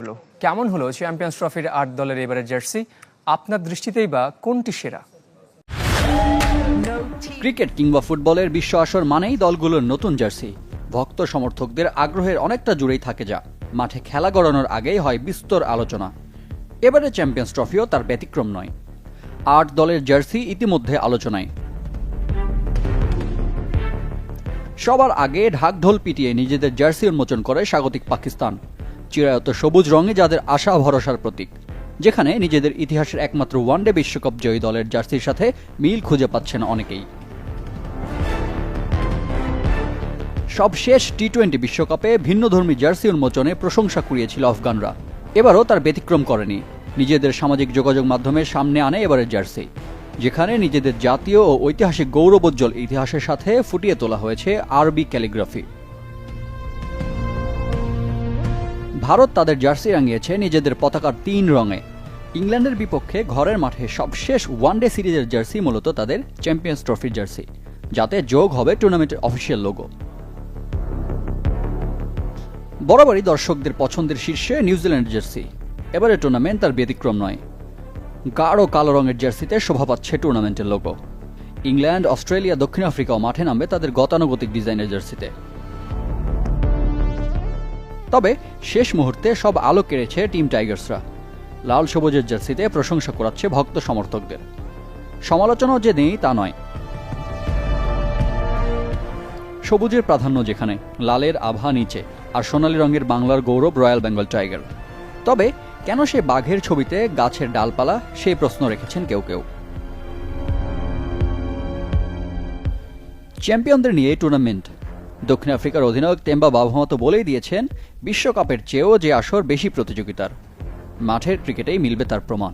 হলো? কেমন হলো চ্যাম্পিয়ন্স ট্রফির আট দলের এবারের জার্সি? আপনার দৃষ্টিতেই বা কোনটি সেরা? ক্রিকেট কিংবা ফুটবলের বিশ্ব আসর মানেই দলগুলোর নতুন জার্সি। ভক্ত সমর্থকদের আগ্রহের অনেকটা জুড়েই থাকে যা। মাঠে খেলা গড়ানোর আগেই হয় বিস্তর আলোচনা। এবারে চ্যাম্পিয়ন্স ট্রফিও তার ব্যতিক্রম নয়। আট দলের জার্সি ইতিমধ্যে আলোচনায়। সবার আগে ঢাকঢোল পিটিয়ে নিজেদের জার্সি উন্মোচন করে স্বাগতিক পাকিস্তান। চিরায়ত সবুজ রঙে যাদের আশা ভরসার প্রতীক, যেখানে নিজেদের ইতিহাসের একমাত্র ওয়ানডে বিশ্বকাপ জয়ী দলের জার্সির সাথে মিল খুঁজে পাচ্ছেন অনেকেই। সবশেষ টি টোয়েন্টি বিশ্বকাপে ভিন্নধর্মী জার্সি উন্মোচনে প্রশংসা কুড়িয়েছিল আফগানরা। এবারও তার ব্যতিক্রম করেনি। নিজেদের সামাজিক যোগাযোগ মাধ্যমে সামনে আনে এবারের জার্সি, যেখানে নিজেদের জাতীয় ও ঐতিহাসিক গৌরবোজ্জ্বল ইতিহাসের সাথে ফুটিয়ে তোলা হয়েছে আরবি ক্যালিগ্রাফি। ভারত তাদের জার্সি রাঙিয়েছে নিজেদের পতাকার তিন রঙে। ইংল্যান্ডের বিপক্ষে ঘরের মাঠে সবশেষ ওয়ানডে সিরিজের জার্সি মূলত তাদের চ্যাম্পিয়ন্স ট্রফির জার্সি, যাতে যোগ হবে টুর্নামেন্টের অফিসিয়াল লোগো। বরাবরই দর্শকদের পছন্দের শীর্ষে নিউজিল্যান্ড জার্সি। এবারে টুর্নামেন্ট তার ব্যতিক্রম নয়। গাঢ় কালো রঙের জার্সিতে শোভা পাচ্ছে টুর্নামেন্টের লোগো। ইংল্যান্ড, অস্ট্রেলিয়া, দক্ষিণ আফ্রিকাও মাঠে নামবে তাদের গতানুগতিক ডিজাইনের জার্সিতে। তবে শেষ মুহূর্তে সব আলো কেড়েছে টিম টাইগার্সরা। লাল সবুজের জার্সিতে প্রশংসা করাচ্ছে ভক্ত সমর্থকদের। সমালোচনাও যে নেই তা নয়। সবুজের প্রাধান্য যেখানে, লালের আভা নিচে আর সোনালী রঙের বাংলার গৌরব রয়্যাল বেঙ্গল টাইগার। তবে কেন সে বাঘের ছবিতে গাছের ডালপালা, সেই প্রশ্ন রেখেছেন কেউ কেউ। চ্যাম্পিয়নদের নিয়ে টুর্নামেন্ট। দক্ষিণ আফ্রিকার অধিনায়ক তেম্বা বাবহামা তো বলেই দিয়েছেন, বিশ্বকাপের চেয়েও যে আসর বেশি প্রতিযোগিতার। মাঠের ক্রিকেটেই মিলবে তার প্রমাণ।